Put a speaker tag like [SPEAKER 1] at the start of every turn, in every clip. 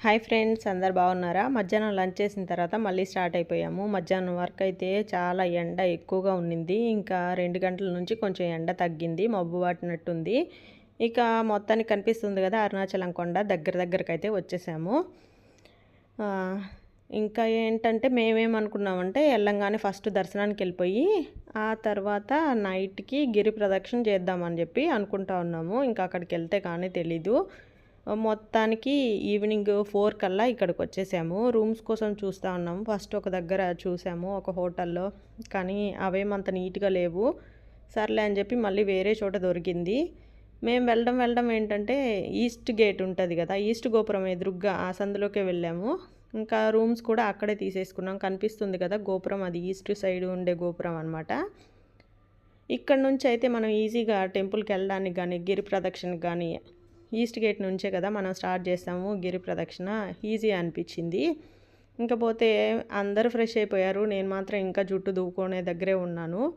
[SPEAKER 1] Hi friends అందరు బాగున్నారా? మధ్యాహ్నం లంచ్ చేసిన తర్వాత మళ్ళీ స్టార్ట్ అయిపోయాము. మధ్యాహ్నం వరకు అయితే చాలా ఎండ ఎక్కువగా ఉన్నింది. ఇంకా రెండు గంటల నుంచి కొంచెం ఎండ తగ్గింది మబ్బు పట్టినట్టుంది ఇక మొత్తానికి కనిపిస్తుంది కదా అరుణాచలం కొండ దగ్గర దగ్గరకు అయితే వచ్చేసాము ఇంకా ఏంటంటే మేమేమనుకున్నామంటే వెళ్ళంగానే ఫస్ట్ దర్శనానికి వెళ్ళిపోయి ఆ తర్వాత నైట్కి గిరి ప్రదక్షిణ చేద్దామని చెప్పి అనుకుంటా ఉన్నాము. ఇంకా అక్కడికి వెళ్తే కానీ తెలీదు. మొత్తానికి ఈవినింగ్ ఫోర్ కల్లా ఇక్కడికి వచ్చేసాము. రూమ్స్ కోసం చూస్తూ ఉన్నాము. ఫస్ట్ ఒక దగ్గర చూసాము ఒక హోటల్లో. కానీ అవేమంత నీట్గా లేవు. సర్లే అని చెప్పి మళ్ళీ వేరే చోట దొరికింది. మేము వెళ్ళడం వెళ్ళడం ఏంటంటే ఈస్ట్ గేట్ ఉంటుంది కదా ఈస్ట్ గోపురం ఎదురుగ్గా ఆ సందులోకే వెళ్ళాము. ఇంకా రూమ్స్ కూడా అక్కడే తీసేసుకున్నాం. కనిపిస్తుంది కదా గోపురం అది ఈస్ట్ సైడ్ ఉండే గోపురం అనమాట ఇక్కడ నుంచి అయితే మనం ఈజీగా టెంపుల్కి వెళ్ళడానికి కానీ గిరి ప్రదక్షిణకి కానీ ఈస్ట్ గేట్ నుంచే కదా మనం స్టార్ట్ చేస్తాము గిరి ప్రదక్షిణ. ఈజీ అనిపించింది. ఇంకపోతే అందరూ ఫ్రెష్ అయిపోయారు. నేను మాత్రం ఇంకా జుట్టు దువ్వుకునే దగ్గరే ఉన్నాను.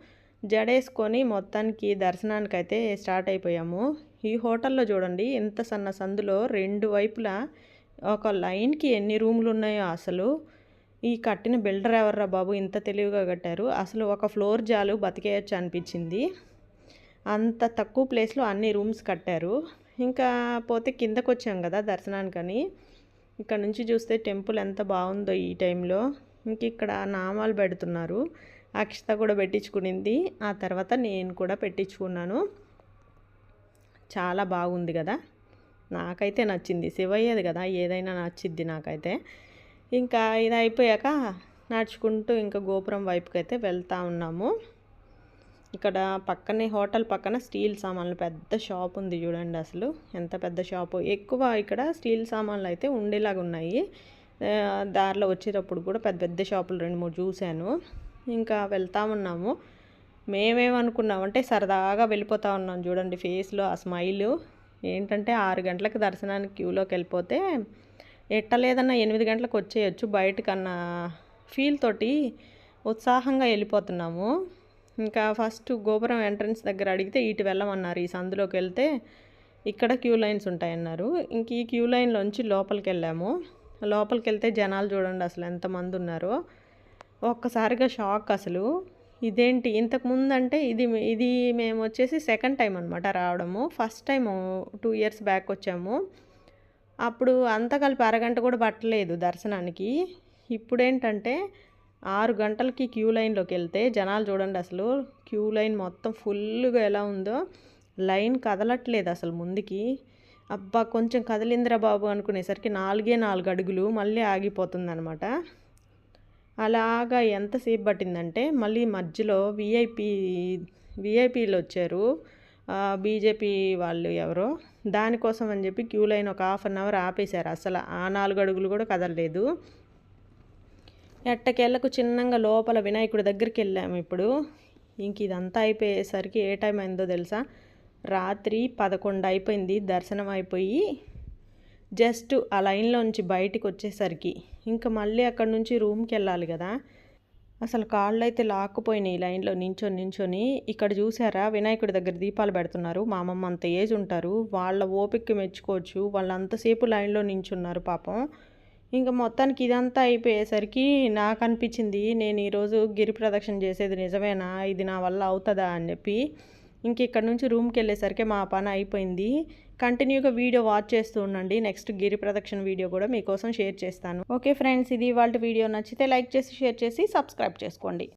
[SPEAKER 1] జడేసుకొని మొత్తానికి దర్శనానికి అయితే స్టార్ట్ అయిపోయాము. ఈ హోటల్లో చూడండి ఎంత సన్న సందులో రెండు వైపులా ఒక లైన్కి ఎన్ని రూములు ఉన్నాయో అసలు. ఈ కట్టిన బిల్డర్ ఎవర్రా బాబు? ఇంత తెలివిగా కట్టారు. అసలు ఒక ఫ్లోర్ జాలు బతికేయచ్చు అనిపించింది అంత తక్కువ ప్లేస్లో అన్ని రూమ్స్ కట్టారు. ఇంకా పోతే కిందకు వచ్చాం కదా దర్శనానికని. ఇక్కడ నుంచి చూస్తే టెంపుల్ ఎంత బాగుందో ఈ టైంలో. ఇంక ఇక్కడ నామాలు పెడుతున్నారు. అక్షత కూడా పెట్టించుకునింది. ఆ తర్వాత నేను కూడా పెట్టించుకున్నాను. చాలా బాగుంది కదా. నాకైతే నచ్చింది. శివయ్యది కదా. ఏదైనా నచ్చిద్ది నాకైతే. ఇంకా ఇది అయిపోయాక నడుచుకుంటూ ఇంకా గోపురం వైపుకైతే వెళ్తూ ఉన్నాము. ఇక్కడ పక్కనే హోటల్ పక్కన స్టీల్ సామాన్లు. పెద్ద షాప్ ఉంది చూడండి అసలు. ఎంత పెద్ద షాపు. ఎక్కువ ఇక్కడ స్టీల్ సామాన్లు అయితే ఉండేలాగా ఉన్నాయి. దారిలో వచ్చేటప్పుడు కూడా పెద్ద పెద్ద షాపులు రెండు మూడు చూశాను. ఇంకా వెళ్తా ఉన్నాము. మేమేమనుకున్నామంటే సరదాగా వెళ్ళిపోతా ఉన్నాం చూడండి ఫేస్లో ఆ స్మైల్. ఏంటంటే ఆరు గంటలకు దర్శనానికి క్యూలోకి వెళ్ళిపోతే ఎట్టలేదన్నా ఎనిమిది గంటలకు వచ్చేయచ్చు బయటకన్నా ఫీల్ తోటి ఉత్సాహంగా వెళ్ళిపోతున్నాము. ఇంకా ఫస్ట్ గోపురం ఎంట్రన్స్ దగ్గర అడిగితే ఇటు వెళ్ళమన్నారు. ఈ సందులోకి వెళ్తే ఇక్కడ క్యూ లైన్స్ ఉంటాయన్నారు. ఇంక ఈ క్యూ లైన్లోంచి లోపలికి వెళ్ళాము. లోపలికి వెళ్తే జనాలు చూడండి అసలు ఎంతమంది ఉన్నారో. ఒక్కసారిగా షాక్ అసలు. ఇదేంటి? ఇంతకుముందు అంటే ఇది ఇది మేము వచ్చేసి సెకండ్ టైం అనమాట రావడము. First time two years back వచ్చాము. అప్పుడు అంతా కలిపి అరగంట కూడా పట్టలేదు దర్శనానికి. ఇప్పుడేంటంటే ఆరు గంటలకి క్యూ లైన్లోకి వెళ్తే జనాలు చూడండి అసలు. క్యూ లైన్ మొత్తం ఫుల్గా ఎలా ఉందో. లైన్ కదలట్లేదు అసలు ముందుకి. అబ్బా కొంచెం కదిలిందిరా బాబు అనుకునేసరికి నాలుగే నాలుగు అడుగులు మళ్ళీ ఆగిపోతుంది అలాగా ఎంతసేపు పట్టిందంటే మళ్ళీ మధ్యలో విఐపి విఐపీలు వచ్చారు. బీజేపీ వాళ్ళు ఎవరో. దానికోసం అని చెప్పి క్యూ లైన్ ఒక హాఫ్ అన్ అవర్ ఆపేశారు. అసలు ఆ నాలుగు అడుగులు కూడా కదలలేదు. ఎట్టకెళ్ళకు చిన్నగా లోపల వినాయకుడి దగ్గరికి వెళ్ళాము ఇప్పుడు. ఇంక ఇదంతా అయిపోయేసరికి ఏ టైం అయిందో తెలుసా? రాత్రి పదకొండు అయిపోయింది దర్శనం అయిపోయి జస్ట్ ఆ లైన్లోంచి బయటికి వచ్చేసరికి. ఇంకా మళ్ళీ అక్కడి నుంచి రూమ్కి వెళ్ళాలి కదా. అసలు కాళ్ళు అయితే లాక్కుపోయినాయి లైన్లో నించొని నించొని. ఇక్కడ చూసారా? వినాయకుడి దగ్గర దీపాలు పెడుతున్నారు. మా అమ్మమ్మ అంత ఏజ్ ఉంటారు. వాళ్ళ ఓపిక మెచ్చుకోవచ్చు. వాళ్ళంతసేపు లైన్లో నించున్నారు పాపం. ఇంకా మొత్తానికి ఇదంతా అయిపోయేసరికి నాకు అనిపించింది నేను ఈరోజు గిరి ప్రదక్షిణ చేసేది నిజమేనా? ఇది నా వల్ల అవుతుందా? అని చెప్పి ఇంక ఇక్కడ నుంచి రూమ్కి వెళ్ళేసరికి మా పని అయిపోయింది. కంటిన్యూగా వీడియో వాచ్ చేస్తూ ఉండండి. నెక్స్ట్ గిరి ప్రదక్షిణ వీడియో కూడా మీకోసం షేర్ చేస్తాను. ఓకే ఫ్రెండ్స్ ఇది వాళ్ళ వీడియో నచ్చితే లైక్ చేసి షేర్ చేసి సబ్స్క్రైబ్ చేసుకోండి.